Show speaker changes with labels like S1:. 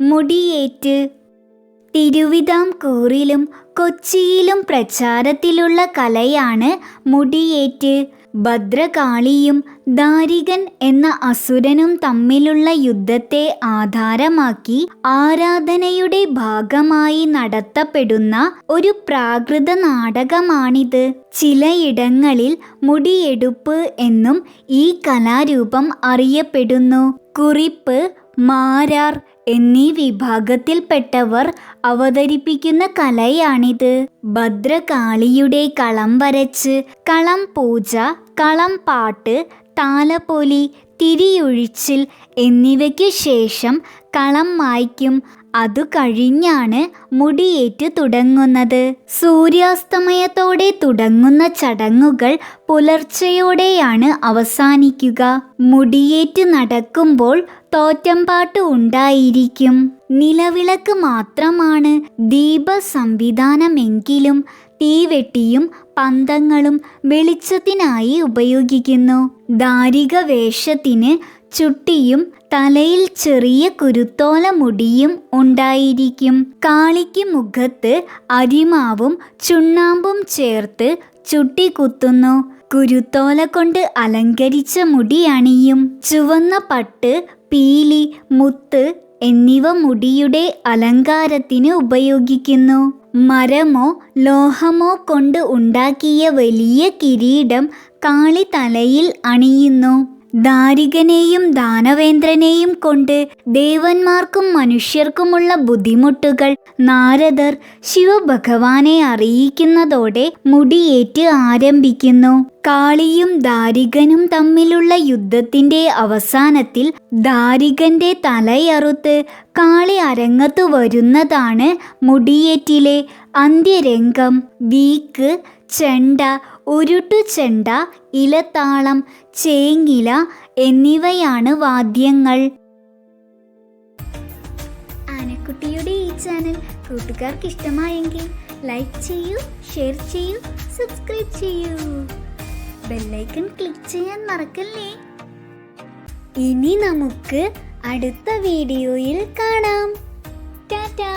S1: മുടിയേറ്റ്. തിരുവിതാംകൂറിലും കൊച്ചിയിലും പ്രചാരത്തിലുള്ള കലയാണ് മുടിയേറ്റ്. ഭദ്രകാളിയും ദാരികൻ എന്ന അസുരനും തമ്മിലുള്ള യുദ്ധത്തെ ആധാരമാക്കി ആരാധനയുടെ ഭാഗമായി നടത്തപ്പെടുന്ന ഒരു പ്രാകൃത നാടകമാണിത്. ചിലയിടങ്ങളിൽ മുടിയെടുപ്പ് എന്നും ഈ കലാരൂപം അറിയപ്പെടുന്നു. കുറിപ്പ് മാരാർ എന്നീ വിഭാഗത്തിൽപ്പെട്ടവർ അവതരിപ്പിക്കുന്ന കലയാണിത്. ഭദ്രകാളിയുടെ കളം വരച്ച് കളം പൂജ കളം പാട്ട് താലപ്പൊലി തിരിയൊഴിച്ചിൽ എന്നിവയ്ക്കു ശേഷം കളം മായ്ക്കും. അതു കഴിഞ്ഞാണ് മുടിയേറ്റ് തുടങ്ങുന്നത്. സൂര്യാസ്തമയത്തോടെ തുടങ്ങുന്ന ചടങ്ങുകൾ പുലർച്ചയോടെയാണ് അവസാനിക്കുക. മുടിയേറ്റ് നടക്കുമ്പോൾ തോറ്റമ്പാട്ട് ഉണ്ടായിരിക്കും. നിലവിളക്ക് മാത്രമാണ് ദീപ സംവിധാനമെങ്കിലും തീവെട്ടിയും പന്തങ്ങളും വെളിച്ചത്തിനായി ഉപയോഗിക്കുന്നു. ദാരിക വേഷത്തിന് ചുട്ടിയും തലയിൽ ചെറിയ കുരുത്തോല മുടിയും ഉണ്ടായിരിക്കും. കാളിക്ക് മുഖത്ത് അരിമാവും ചുണ്ണാമ്പും ചേർത്ത് ചുട്ടി കുത്തുന്നു. കുരുത്തോല കൊണ്ട് അലങ്കരിച്ച മുടി അണിയും. ചുവന്ന പട്ട് പീലി മുത്ത് എന്നിവ മുടിയുടെ അലങ്കാരത്തിന് ഉപയോഗിക്കുന്നു. മരമോ ലോഹമോ കൊണ്ട് ഉണ്ടാക്കിയ വലിയ കിരീടം കാളി തലയിൽ അണിയുന്നു. ദാരികനെയും ദാനവേന്ദ്രനെയും കൊണ്ട് ദേവന്മാർക്കും മനുഷ്യർക്കുമുള്ള ബുദ്ധിമുട്ടുകൾ നാരദർ ശിവഭഗവാനെ അറിയിക്കുന്നതോടെ മുടിയേറ്റ് ആരംഭിക്കുന്നു. കാളിയും ദാരികനും തമ്മിലുള്ള യുദ്ധത്തിന്റെ അവസാനത്തിൽ ദാരികന്റെ തലയറുത്ത് കാളി അരങ്ങത്തു വരുന്നതാണ് മുടിയേറ്റിലെ അന്ത്യരംഗം. വീക്ക് ചെണ്ട ഉരുട്ടുചെണ്ട ഇലത്താളം ചേങ്ങില എന്നിവയാണ് വാദ്യങ്ങൾ. ആനക്കുട്ടിയുടെ ഈ ചാനൽ കൂട്ടുകാർക്ക് ഇഷ്ടമായെങ്കിൽ ലൈക്ക് ചെയ്യൂ ഷെയർ ചെയ്യൂ സബ്സ്ക്രൈബ് ചെയ്യൂ. ബെല്ലൈക്കൺ ക്ലിക്ക് ചെയ്യാൻ മറക്കല്ലേ? ഇനി നമുക്ക് അടുത്ത വീഡിയോയിൽ കാണാം. ടാറ്റാ!